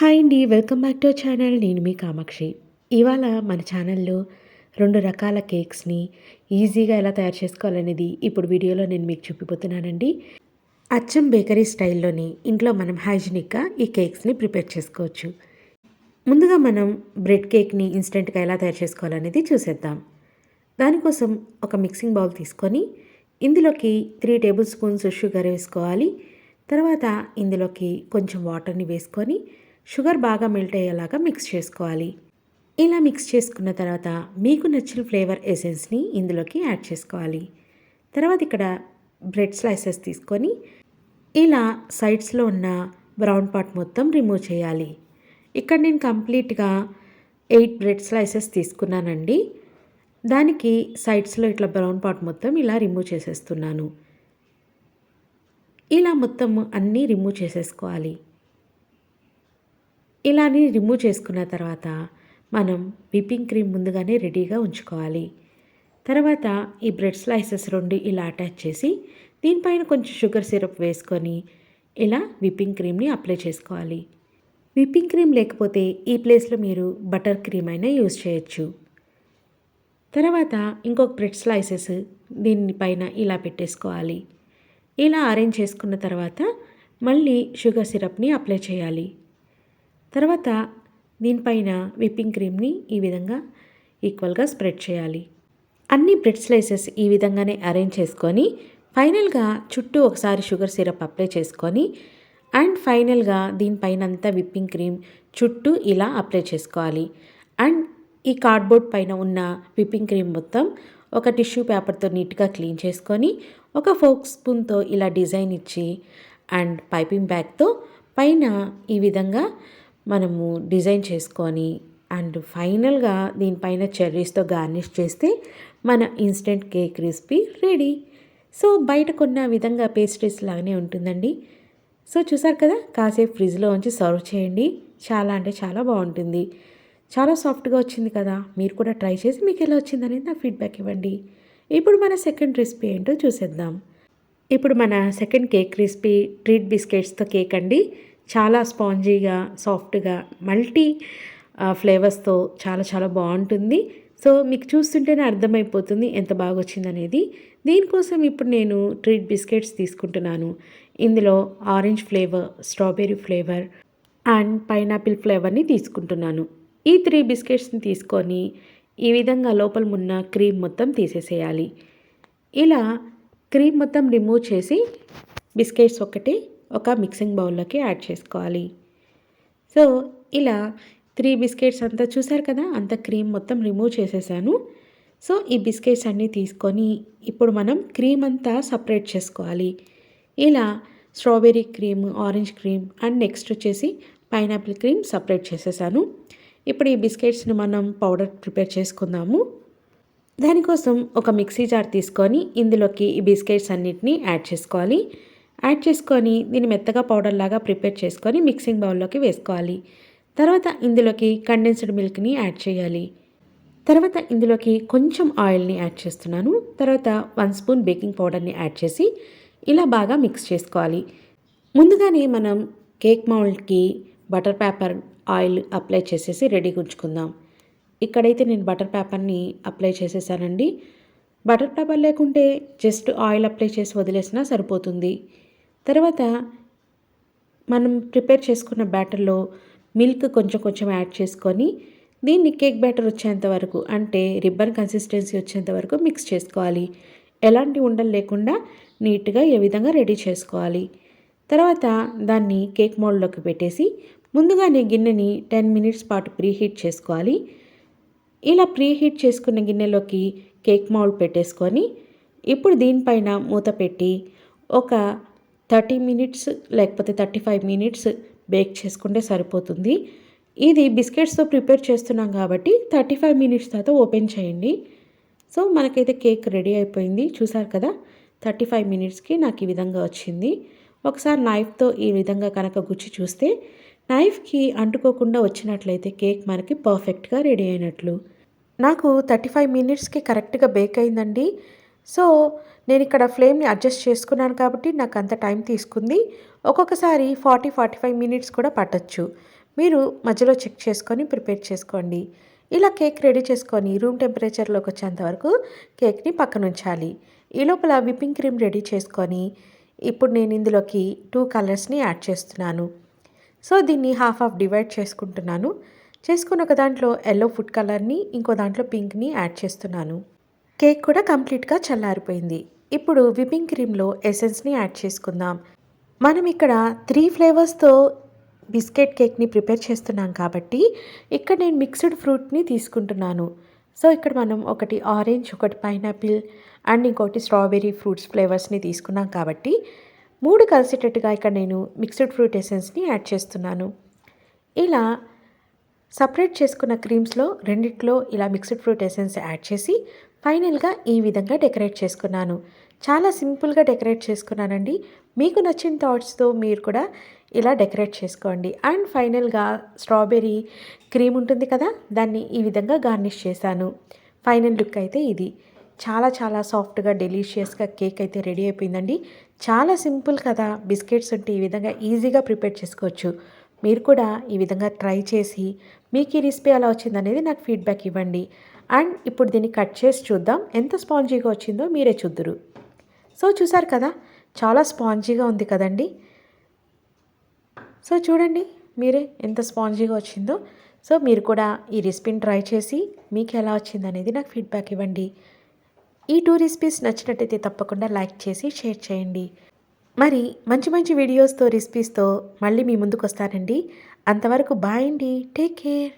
Hi అండి welcome back to channel. నేను మీ కామాక్షి. ఇవాళ మన ఛానల్లో రెండు రకాల కేక్స్ని ఈజీగా ఎలా తయారు చేసుకోవాలనేది ఇప్పుడు వీడియోలో నేను మీకు చూపిపోతున్నానండి. అచ్చం బేకరీ స్టైల్లోని ఇంట్లో మనం హైజీనిక్గా ఈ కేక్స్ని ప్రిపేర్ చేసుకోవచ్చు. ముందుగా మనం బ్రెడ్ కేక్ని ఇన్స్టెంట్గా ఎలా తయారు చేసుకోవాలనేది చూసేద్దాం. దానికోసం ఒక మిక్సింగ్ బౌల్ తీసుకొని ఇందులోకి త్రీ టేబుల్ స్పూన్స్ షుగర్ వేసుకోవాలి. తర్వాత ఇందులోకి కొంచెం వాటర్ని వేసుకొని షుగర్ బాగా మెల్ట్ అయ్యేలాగా మిక్స్ చేసుకోవాలి. ఇలా మిక్స్ చేసుకున్న తర్వాత మీకు నచ్చిన ఫ్లేవర్ ఎసెన్స్ని ఇందులోకి యాడ్ చేసుకోవాలి. తర్వాత ఇక్కడ బ్రెడ్ స్లైసెస్ తీసుకొని ఇలా సైడ్స్లో ఉన్న బ్రౌన్ పార్ట్ మొత్తం రిమూవ్ చేయాలి. ఇక్కడ నేను కంప్లీట్గా ఎయిట్ బ్రెడ్ స్లైసెస్ తీసుకున్నానండి. దానికి సైడ్స్లో ఇట్లా బ్రౌన్ పార్ట్ మొత్తం ఇలా రిమూవ్ చేసేస్తున్నాను. ఇలా మొత్తం అన్నీ రిమూవ్ చేసేసుకోవాలి. ఇలానే రిమూవ్ చేసుకున్న తర్వాత మనం విప్పింగ్ క్రీమ్ ముందుగానే రెడీగా ఉంచుకోవాలి. తర్వాత ఈ బ్రెడ్ స్లైసెస్ రెండు ఇలా అటాచ్ చేసి దీనిపైన కొంచెం షుగర్ సిరప్ వేసుకొని ఇలా విప్పింగ్ క్రీమ్ని అప్లై చేసుకోవాలి. విప్పింగ్ క్రీమ్ లేకపోతే ఈ ప్లేస్లో మీరు బటర్ క్రీమ్ అయినా యూజ్ చేయొచ్చు. తర్వాత ఇంకొక బ్రెడ్ స్లైసెస్ దీనిపైన ఇలా పెట్టేసుకోవాలి. ఇలా అరేంజ్ చేసుకున్న తర్వాత మళ్ళీ షుగర్ సిరప్ని అప్లై చేయాలి. తర్వాత దీనిపైన విప్పింగ్ క్రీమ్ని ఈ విధంగా ఈక్వల్గా స్ప్రెడ్ చేయాలి. అన్ని బ్రెడ్ స్లైసెస్ ఈ విధంగానే అరేంజ్ చేసుకొని ఫైనల్గా చుట్టూ ఒకసారి షుగర్ సిరప్ అప్లై చేసుకొని అండ్ ఫైనల్గా దీనిపైన అంతా విప్పింగ్ క్రీమ్ చుట్టూ ఇలా అప్లై చేసుకోవాలి. అండ్ ఈ కార్డ్బోర్డ్ పైన ఉన్న విప్పింగ్ క్రీమ్ మొత్తం ఒక టిష్యూ పేపర్తో నీట్గా క్లీన్ చేసుకొని ఒక ఫోక్ స్పూన్తో ఇలా డిజైన్ ఇచ్చి అండ్ పైపింగ్ బ్యాగ్తో పైన ఈ విధంగా మనము డిజైన్ చేసుకొని అండ్ ఫైనల్గా దీనిపైన చెర్రీస్తో గార్నిష్ చేస్తే మన instant cake recipe ready. So బయట కొన్న విధంగా పేస్ట్రీస్ లాగానే ఉంటుందండి. సో చూసారు కదా కాసేపు ఫ్రిడ్జ్లో ఉంచి సర్వ్ చేయండి. చాలా అంటే చాలా బాగుంటుంది. చాలా సాఫ్ట్గా వచ్చింది కదా మీరు కూడా ట్రై చేసి మీకు ఎలా వచ్చిందనేది నా ఫీడ్బ్యాక్ ఇవ్వండి. ఇప్పుడు మన సెకండ్ రెసిపీ ఏంటో చూసేద్దాం. ఇప్పుడు మన సెకండ్ కేక్ రెసిపీ ట్రీట్ బిస్కెట్స్తో కేక్ అండి. చాలా స్పాంజీగా సాఫ్ట్గా మల్టీ ఫ్లేవర్స్తో చాలా చాలా బాగుంటుంది. సో మీకు చూస్తుంటేనే అర్థమైపోతుంది ఎంత బాగా వచ్చిందనేది దీనికోసం ఇప్పుడు నేను ట్రీట్ బిస్కెట్స్ తీసుకుంటున్నాను. ఇందులో orange flavour strawberry flavour and pineapple ఫ్లేవర్ని తీసుకుంటున్నాను. ఈ త్రీ బిస్కెట్స్ని తీసుకొని ఈ విధంగా లోపల ఉన్న క్రీమ్ మొత్తం తీసేసేయాలి. ఇలా క్రీమ్ మొత్తం రిమూవ్ చేసి బిస్కెట్స్ ఒకటి ఒక మిక్సింగ్ బౌల్లోకి యాడ్ చేసుకోవాలి. సో ఇలా త్రీ బిస్కెట్స్ అంతా చూసారు కదా అంత క్రీమ్ మొత్తం రిమూవ్ చేసేసాను. సో ఈ బిస్కెట్స్ అన్నీ తీసుకొని ఇప్పుడు మనం క్రీమ్ అంతా సపరేట్ చేసుకోవాలి. ఇలా strawberry cream orange cream and next వచ్చేసి పైనాపిల్ క్రీమ్ సపరేట్ చేసేసాను. ఇప్పుడు ఈ బిస్కెట్స్ని మనం పౌడర్ ప్రిపేర్ చేసుకుందాము. దానికోసం ఒక మిక్సీ జార్ తీసుకొని ఇందులోకి ఈ బిస్కెట్స్ అన్నిటిని యాడ్ చేసుకోవాలి. యాడ్ చేసుకొని దీన్ని మెత్తగా పౌడర్ లాగా ప్రిపేర్ చేసుకొని మిక్సింగ్ బౌల్లోకి వేసుకోవాలి. తర్వాత ఇందులోకి కండెన్స్డ్ మిల్క్ని యాడ్ చేయాలి. తర్వాత ఇందులోకి కొంచెం ఆయిల్ని యాడ్ చేస్తున్నాను. తర్వాత వన్ స్పూన్ బేకింగ్ పౌడర్ని యాడ్ చేసి ఇలా బాగా మిక్స్ చేసుకోవాలి. ముందుగానే మనం కేక్ మౌల్డ్కి బటర్ పేపర్ ఆయిల్ అప్లై చేసేసి రెడీగా ఉంచుకుందాం ఇక్కడైతే నేను బటర్ పేపర్ని అప్లై చేసేసానండి. బటర్ పేపర్ లేకుంటే జస్ట్ ఆయిల్ అప్లై చేసి వదిలేసినా సరిపోతుంది. తర్వాత మనం ప్రిపేర్ చేసుకున్న బ్యాటర్లో మిల్క్ కొంచెం కొంచెం యాడ్ చేసుకొని దీన్ని కేక్ బ్యాటర్ వచ్చేంత వరకు అంటే రిబ్బన్ కన్సిస్టెన్సీ వచ్చేంత వరకు మిక్స్ చేసుకోవాలి. ఎలాంటి ఉండలు లేకుండా నీట్గా ఏ విధంగా రెడీ చేసుకోవాలి. తర్వాత దాన్ని కేక్ మోల్డ్లోకి పెట్టేసి ముందుగానే గిన్నెని టెన్ మినిట్స్ పాటు ప్రీహీట్ చేసుకోవాలి. ఇలా ప్రీహీట్ చేసుకున్న గిన్నెలోకి కేక్ మౌల్డ్ పెట్టేసుకొని ఇప్పుడు దీనిపైన మూత పెట్టి ఒక థర్టీ మినిట్స్ లేకపోతే థర్టీ ఫైవ్ మినిట్స్ బేక్ చేసుకుంటే సరిపోతుంది. ఇది బిస్కెట్స్తో ప్రిపేర్ చేస్తున్నాం కాబట్టి థర్టీ ఫైవ్ మినిట్స్ తర్వాత ఓపెన్ చేయండి. సో మనకైతే కేక్ రెడీ అయిపోయింది. చూసారు కదా? థర్టీ ఫైవ్ మినిట్స్కి నాకు ఈ విధంగా వచ్చింది. ఒకసారి నైఫ్తో ఈ విధంగా కనుక గుచ్చి చూస్తే నైఫ్కి అంటుకోకుండా వచ్చినట్లయితే కేక్ మనకి పర్ఫెక్ట్గా రెడీ అయినట్లు. నాకు థర్టీ ఫైవ్ మినిట్స్కి కరెక్ట్గా బేక్ అయిందండి. సో నేను ఇక్కడ ఫ్లేమ్ని అడ్జస్ట్ చేసుకున్నాను కాబట్టి నాకు అంత టైం తీసుకుంది. ఒక్కొక్కసారి ఫార్టీ ఫార్టీ ఫైవ్ మినిట్స్ కూడా పట్టచ్చు. మీరు మధ్యలో చెక్ చేసుకొని ప్రిపేర్ చేసుకోండి. ఇలా కేక్ రెడీ చేసుకొని రూమ్ టెంపరేచర్లోకి వచ్చేంత వరకు కేక్ని పక్కన ఉంచాలి. ఈ లోపల విప్పింగ్ క్రీమ్ రెడీ చేసుకొని ఇప్పుడు నేను ఇందులోకి టూ కలర్స్ని యాడ్ చేస్తున్నాను. సో దీన్ని హాఫ్ హాఫ్ డివైడ్ చేసుకుంటున్నాను. చేసుకుని ఒక దాంట్లో ఎల్లో ఫుడ్ కలర్ని ఇంకో దాంట్లో పింక్ని యాడ్ చేస్తున్నాను. కేక్ కూడా కంప్లీట్గా చల్లారిపోయింది. ఇప్పుడు విపింగ్ క్రీమ్లో ఎసెన్స్ని యాడ్ చేసుకుందాం. మనం ఇక్కడ త్రీ ఫ్లేవర్స్తో బిస్కెట్ కేక్ని ప్రిపేర్ చేస్తున్నాం కాబట్టి ఇక్కడ నేను మిక్స్డ్ ఫ్రూట్ని తీసుకుంటున్నాను. సో ఇక్కడ మనం ఒకటి ఆరెంజ్ ఒకటి పైనాపిల్ అండ్ ఇంకోటి స్ట్రాబెర్రీ ఫ్రూట్స్ ఫ్లేవర్స్ని తీసుకున్నాం కాబట్టి మూడు కలిసేటట్టుగా ఇక్కడ నేను మిక్స్డ్ ఫ్రూట్ ఎసెన్స్ని యాడ్ చేస్తున్నాను. ఇలా సపరేట్ చేసుకున్న క్రీమ్స్లో రెండిట్లో ఇలా మిక్స్డ్ ఫ్రూట్ ఎసెన్స్ యాడ్ చేసి ఫైనల్గా ఈ విధంగా డెకరేట్ చేసుకున్నాను. చాలా సింపుల్గా డెకరేట్ చేసుకున్నానండి. మీకు నచ్చిన థాట్స్తో మీరు కూడా ఇలా డెకరేట్ చేసుకోండి. అండ్ ఫైనల్గా స్ట్రాబెర్రీ క్రీమ్ ఉంటుంది కదా దాన్ని ఈ విధంగా గార్నిష్ చేశాను. ఫైనల్ లుక్ అయితే ఇది. చాలా చాలా సాఫ్ట్గా డెలీషియస్గా కేక్ అయితే రెడీ అయిపోయిందండి. చాలా సింపుల్ కదా బిస్కెట్స్ ఉంటే ఈ విధంగా ఈజీగా ప్రిపేర్ చేసుకోవచ్చు. మీరు కూడా ఈ విధంగా ట్రై చేసి మీకు ఈ రెసిపీ ఎలా వచ్చిందనేది నాకు ఫీడ్బ్యాక్ ఇవ్వండి. అండ్ ఇప్పుడు దీన్ని కట్ చేసి చూద్దాం. ఎంత స్పాంజీగా వచ్చిందో మీరే చూద్దురు. సో చూసారు కదా చాలా స్పాంజీగా ఉంది కదండి. సో చూడండి మీరే ఎంత స్పాంజీగా వచ్చిందో. సో మీరు కూడా ఈ రెసిపీని ట్రై చేసి మీకు ఎలా వచ్చిందనేది నాకు ఫీడ్బ్యాక్ ఇవ్వండి. ఈ టూ రెసిపీస్ నచ్చినట్టయితే తప్పకుండా లైక్ చేసి షేర్ చేయండి. మరి మంచి మంచి వీడియోస్తో రెసిపీస్తో మళ్ళీ మీ ముందుకు వస్తానండి. అంతవరకు బాయ్ అండి. Take care.